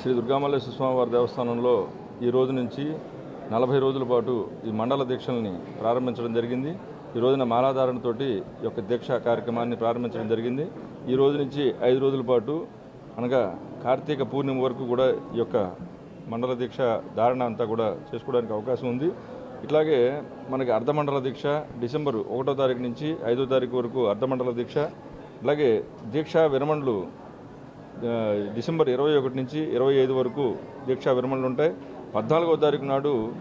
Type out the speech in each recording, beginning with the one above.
శ్రీ దుర్గామల్లేశ్వర స్వామివారి దేవస్థానంలో ఈ రోజు నుంచి నలభై రోజుల పాటు ఈ మండల దీక్షల్ని ప్రారంభించడం జరిగింది. ఈ రోజున మాలాధారణతోటి ఈ యొక్క దీక్ష కార్యక్రమాన్ని ప్రారంభించడం జరిగింది. ఈ రోజు నుంచి ఐదు రోజుల పాటు అనగా కార్తీక పూర్ణిమ వరకు కూడా ఈ యొక్క మండల దీక్ష ధారణ అంతా కూడా చేసుకోవడానికి అవకాశం ఉంది. ఇట్లాగే మనకి అర్ధమండల దీక్ష డిసెంబర్ ఒకటో తారీఖు నుంచి ఐదో తారీఖు వరకు అర్ధమండల దీక్ష అలాగే దీక్షా విరమణలు డిసెంబర్ ఇరవై ఒకటి నుంచి ఇరవై ఐదు వరకు దీక్షా విరమణలు ఉంటాయి. పద్నాలుగవ తారీఖు నాడు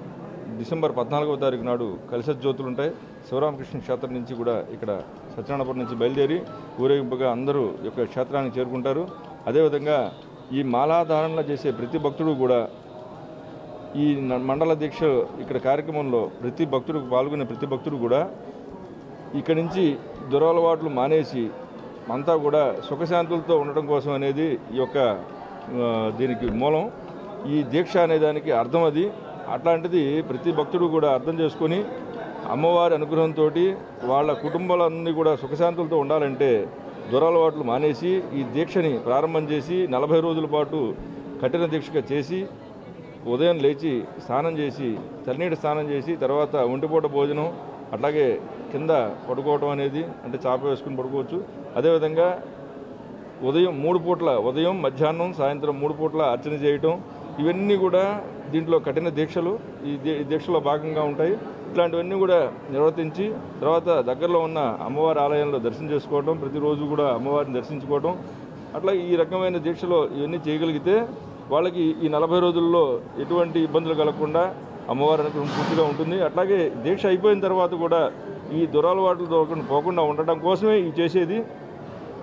డిసెంబర్ పద్నాలుగవ తారీఖు నాడు కలిస జ్యోతులు ఉంటాయి. శివరామకృష్ణ క్షేత్రం నుంచి కూడా ఇక్కడ సత్యనారాయణపురం నుంచి బయలుదేరి ఊరేగింపుగా అందరూ యొక్క క్షేత్రానికి చేరుకుంటారు. అదేవిధంగా ఈ మాలాధారణలో చేసే ప్రతి భక్తుడు కూడా ఈ న- మండల దీక్ష ఇక్కడ కార్యక్రమంలో ప్రతి భక్తుడు పాల్గొనే ప్రతి భక్తుడు కూడా ఇక్కడి నుంచి దురలవాట్లు మానేసి అంతా కూడా సుఖశాంతులతో ఉండడం కోసం అనేది ఈ యొక్క దీనికి మూలం. ఈ దీక్ష అనే దానికి అర్థం అది. అట్లాంటిది ప్రతి భక్తుడు కూడా అర్థం చేసుకొని అమ్మవారి అనుగ్రహంతో వాళ్ళ కుటుంబాలన్నీ కూడా సుఖశాంతులతో ఉండాలంటే దురలవాట్లు మానేసి ఈ దీక్షని ప్రారంభం చేసి నలభై రోజుల పాటు కఠిన దీక్షగా చేసి ఉదయం లేచి స్నానం చేసి చల్లనీటి స్నానం చేసి తర్వాత ఒంటిపూట భోజనం అట్లాగే కింద పడుకోవటం అనేది అంటే చాప వేసుకుని పడుకోవచ్చు. అదేవిధంగా ఉదయం మూడు పూట్ల ఉదయం మధ్యాహ్నం సాయంత్రం మూడు పూట్ల అర్చన చేయటం ఇవన్నీ కూడా దీంట్లో కఠిన దీక్షలు ఈ ఈ దీక్షలో భాగంగా ఉంటాయి. ఇట్లాంటివన్నీ కూడా నిర్వర్తించి తర్వాత దగ్గరలో ఉన్న అమ్మవారి ఆలయంలో దర్శనం చేసుకోవడం ప్రతిరోజు కూడా అమ్మవారిని దర్శించుకోవడం అట్లా ఈ రకమైన దీక్షలో ఇవన్నీ చేయగలిగితే వాళ్ళకి ఈ నలభై రోజుల్లో ఎటువంటి ఇబ్బందులు కలగకుండా అమ్మవారి అనుగ్రహం పూర్తిగా ఉంటుంది. అట్లాగే దీక్ష అయిపోయిన తర్వాత కూడా ఈ దురలవాట్లతో పోకుండా ఉండటం కోసమే ఇవి చేసేది.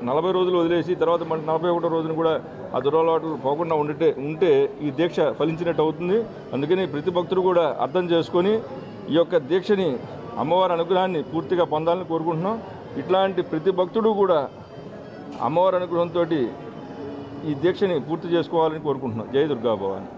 నలభై రోజులు వదిలేసి తర్వాత మన నలభై ఒకటో రోజున కూడా ఆ దురలవాట్లు పోకుండా ఉండితే ఉంటే ఈ దీక్ష ఫలించినట్టు అవుతుంది. అందుకని ప్రతి భక్తుడు కూడా అర్థం చేసుకొని ఈ యొక్క దీక్షని అమ్మవారి అనుగ్రహాన్ని పూర్తిగా పొందాలని కోరుకుంటున్నాం. ఇట్లాంటి ప్రతి భక్తుడు కూడా అమ్మవారి అనుగ్రహంతో ఈ దీక్షని పూర్తి చేసుకోవాలని కోరుకుంటున్నాం. జయ దుర్గా భవాని.